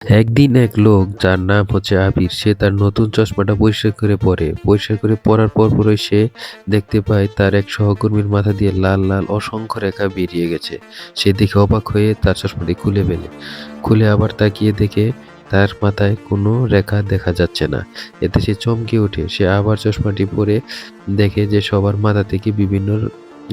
একদিন এক লোক যার নাম হচ্ছে আবির, সে তার নতুন চশমাটা পরিষ্কার করে পরে। পরিষ্কার করে পরার পর পরই সে দেখতে পায় তার এক সহকর্মীর মাথা দিয়ে লাল লাল, অসংখ্য রেখা বেরিয়ে গেছে। সে দেখে অবাক হয়ে তার চশমাটি খুলে ফেলে। খুলে আবার তাকিয়ে দেখে তার মাথায় কোনো রেখা দেখা যাচ্ছে না। এতে সে চমকে ওঠে। সে আবার চশমাটি পরে দেখে যে সবার মাথা থেকে বিভিন্ন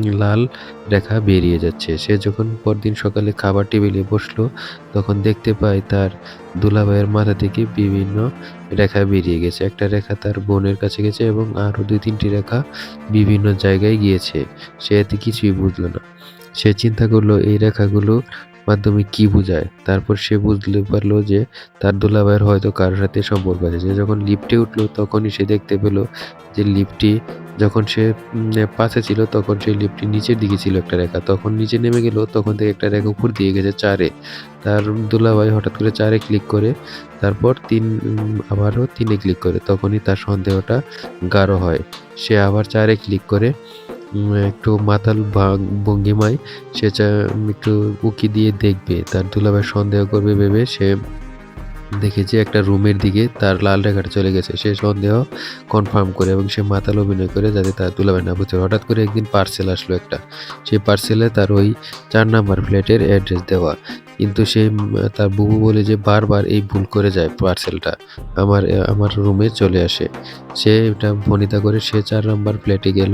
লাল রেখা বেরিয়ে যাচ্ছে। সে যখন পরদিন সকালে খাবার টেবিলে বসল, তখন দেখতে পায় তার দুলাভাইয়ের মাথা থেকে বিভিন্ন রেখা বেরিয়ে গেছে। একটা রেখা তার বোনের কাছে গেছে এবং আরও দুই তিনটি রেখা বিভিন্ন জায়গায় গিয়েছে। সে এতে কিছুই বুঝলো না। সে চিন্তা করল, এই রেখাগুলো মাধ্যমে কি বোঝায়? তারপর সে বুঝতে পারল যে তার দুলাভাইয়ের হয়তো কারোর সাথে সম্পর্ক আছে। সে যখন লিফটে উঠল, তখনই সে দেখতে পেল যে লিফটটি যখন সে পাশে ছিল, তখন সেই লিফটটি নিচের দিকে ছিল একটা রেখা। তখন নিচে নেমে গেল, তখন থেকে একটা রেখা উপর দিয়ে গেছে চারে। তার দুলাভাই হঠাৎ করে চারে ক্লিক করে, তারপর তিন আবারও তিনে ক্লিক করে। তখনই তার সন্দেহটা গাঢ় হয়। সে আবার চারে ক্লিক করে একটু মাতাল ভঙ্গিমায় সে একটু উকি দিয়ে দেখবে। তার দুলাভাই সন্দেহ করবে ভেবে সে দেখে যে একটা রুমের দিকে তার লাল রেখাটা চলে গেছে। সে সন্দেহ কনফার্ম করে এবং সে মাতাল অভিনয় করে যাতে তার দুলাভাই না বুঝতে হঠাৎ করে একদিন পার্সেল আসলো একটা। সেই পার্সেলে তার ওই চার নাম্বার ফ্ল্যাটের অ্যাড্রেস দেওয়া। কিন্তু সে তার বুবু বলে যে বারবার এই ভুল করে যায় পার্সেলটা আমার আমার রুমে চলে আসে। সে এটা ভনিতা করে সে চার নাম্বার ফ্ল্যাটে গেল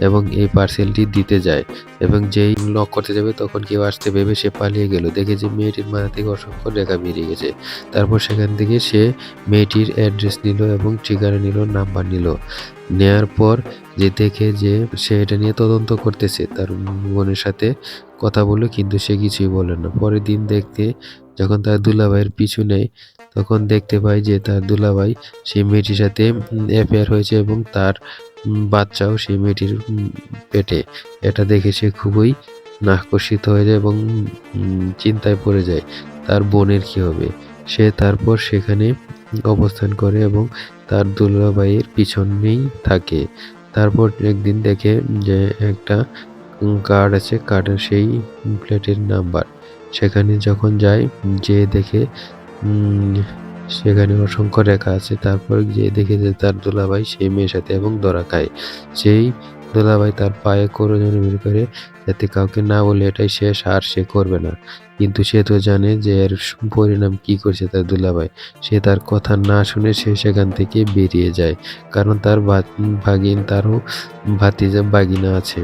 এবং এই পার্সেলটি দিতে যায়। এবং যেই লক করতে যাবে তখন কেউ আসতে ভেবে সে পালিয়ে গেল। দেখে যে মেয়েটির মাথা থেকে অসংখ্য রেখা বেরিয়ে গেছে। তারপর সেখান থেকে সে মেয়েটির অ্যাড্রেস নিল এবং ঠিকানা নিল নাম্বার নিল। নেয়ার পর যে দেখে যে সে এটা নিয়ে তদন্ত করতেছে, তার বোনের সাথে কথা বলল, কিন্তু সে কিছুই বলে না। পরের দিন দেখতে যখন তার দুলাভাইয়ের পিছু নেয়, তখন দেখতে পায় যে তার দুলাভাই সেই মেয়েটির সাথে অ্যাফেয়ার হয়েছে এবং তার বাচ্চাও সেই মেয়েটির পেটে। এটা দেখে সে খুবই নাকর্ষিত হয়ে যায় এবং চিন্তায় পড়ে যায়, তার বোনের কি হবে? সে তারপর সেখানে অবস্থান করে এবং তার দুলাভাইয়ের পিছনেই থাকে। তারপর একদিন দেখে যে একটা কার্ড আছে, কার্ডের সেই প্লেটের নাম্বার। সেখানে যখন যায়, যে দেখে সেখানে অসংখ্য রেখা আছে। তারপর যে দেখে যে তার দুলাভাই সেই মেয়ের সাথে এবং ধরা খায়। সেই দুলাভাই তার পায়ে করে মিল করে যাতে কাউকে না বলে এটাই শেষ আর সে করবে না। কিন্তু সে তো জানে যে এর পরিণাম কি করছে তার দুলাভাই। সে তার কথা না শুনে সে সেখান থেকে বেরিয়ে যায়। কারণ তার ভাগিন তারও ভাতিজা বাগিনা আছে।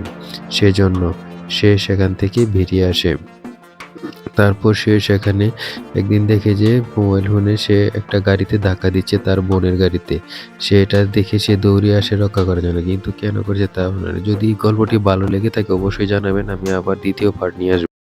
সেজন্য সে সেখান থেকে বেরিয়ে আসে। তারপর সে সেখানে একদিন দেখে যে মোবাইল ফোনে সে একটা গাড়িতে ধাক্কা দিচ্ছে তার বোনের গাড়িতে। সে এটা দেখে সে দৌড়ে আসে, রক্ষা করার জন্য কিন্তু কেন করছে তা। যদি গল্পটি ভালো লেগে থাকে, অবশ্যই জানাবেন। আমি আবার দ্বিতীয় পার্ট নিয়ে আসব।